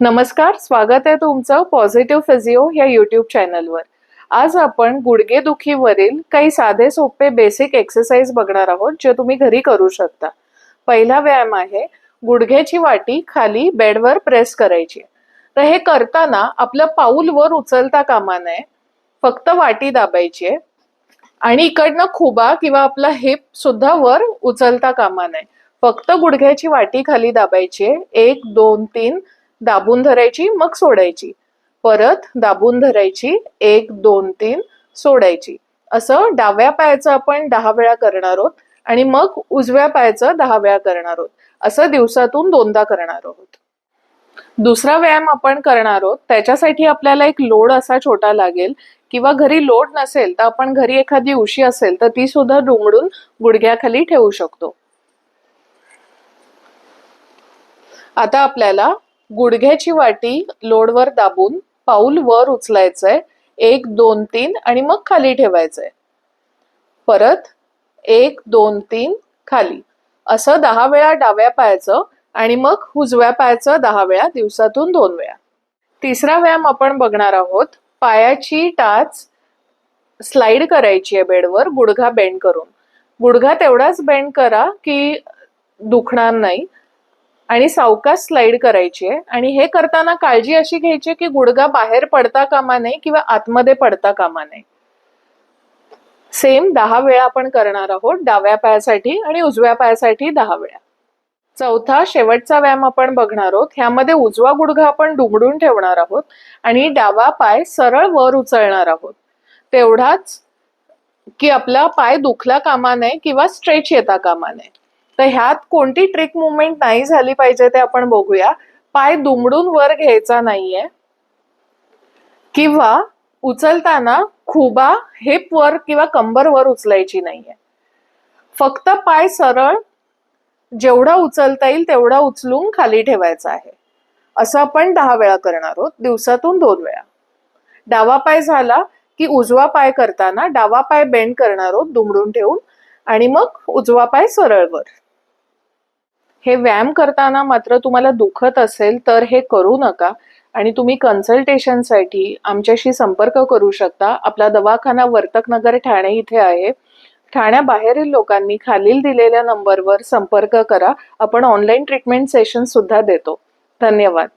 नमस्कार स्वागत आहे तुमचं पॉझिटिव्ह फिजिओ या युट्यूब चॅनलवर आज आपण गुडघेदुखीवरील काही साधे सोपे बेसिक एक्सरसाइज बघणार आहोत जे तुम्ही घरी करू शकता. पहिला व्यायाम आहे गुडघ्याची वाटी खाली बेडवर प्रेस करायची. तर हे करताना आपलं पाऊल वर उचलता कामा नये फक्त वाटी दाबायची आहे. आणि इकडनं खुबा किंवा आपला हिप सुद्धा वर उचलता कामा नये. फक्त गुडघ्याची वाटी खाली दाबायची आहे. एक दोन तीन दाबून धरायची मग सोडायची. परत दाबून धरायची एक दोन तीन सोडायची. असं डाव्या पायाचं आपण दहा वेळा करणार आहोत आणि मग उजव्या पायाचं दहा वेळा करणार आहोत. असं दिवसातून दोनदा करणार आहोत. दुसरा व्यायाम आपण करणार आहोत त्याच्यासाठी आपल्याला एक लोड असा छोटा लागेल किंवा घरी लोड नसेल तर आपण घरी एखादी उशी असेल तर ती सुद्धा डुंगडून गुडघ्याखाली ठेवू शकतो. आता आपल्याला गुडघ्याची वाटी लोडवर दाबून पाऊल वर उचलायचंय. एक दोन तीन आणि मग खाली ठेवायचंय. परत एक दोन तीन खाली. असं दहा वेळा डाव्या पायाचं आणि मग उजव्या पायाचं दहा वेळा दिवसातून दोन वेळा. तिसरा व्यायाम आपण बघणार आहोत. पायाची टाच स्लाइड करायची आहे बेडवर गुडघा बेंड करून. गुडघा तेवढाच बेंड करा की दुखणार नाही. आणि सावकाश स्लाइड करायची आहे. आणि हे करताना काळजी अशी घ्यायची की गुडघा बाहेर पडता कामा नये किंवा आतमध्ये पडता कामा नये. सेम दहा वेळा आपण करणार आहोत डाव्या पायासाठी आणि उजव्या पायासाठी दहा वेळा. चौथा शेवटचा व्यायाम आपण बघणार आहोत. ह्यामध्ये उजवा गुडघा आपण डुंगडून ठेवणार आहोत आणि डावा पाय सरळ वर उचलणार आहोत. तेवढाच की आपला पाय दुखला कामा नये किंवा स्ट्रेच येता कामा नये. तर ह्यात कोणती ट्रिक मुवमेंट नाही झाली पाहिजे ते आपण बघूया. पाय दुमडून वर घ्यायचा नाहीये. किंवा उचलताना खुबा हिप वर किंवा कंबर वर उचलायची नाहीये. फक्त पाय सरळ जेवढा उचलता येईल तेवढा उचलून खाली ठेवायचा आहे. असं आपण दहा वेळा करणार आहोत दिवसातून दोन वेळा. डावा पाय झाला की उजवा पाय करताना डावा पाय बेंड करणार आहोत दुमडून ठेवून. आणि मग उजवा पाय सरळ वर. हे व्यायाम करताना मात्र तुम्हाला दुखत असेल तर हे करू नका. आणि तुम्ही कन्सल्टेशनसाठी आमच्याशी संपर्क करू शकता. आपला दवाखाना वर्तकनगर ठाणे इथे आहे. ठाण्याबाहेरील लोकांनी खालील दिलेल्या नंबरवर संपर्क करा. आपण ऑनलाईन ट्रीटमेंट सेशन सुद्धा देतो. धन्यवाद.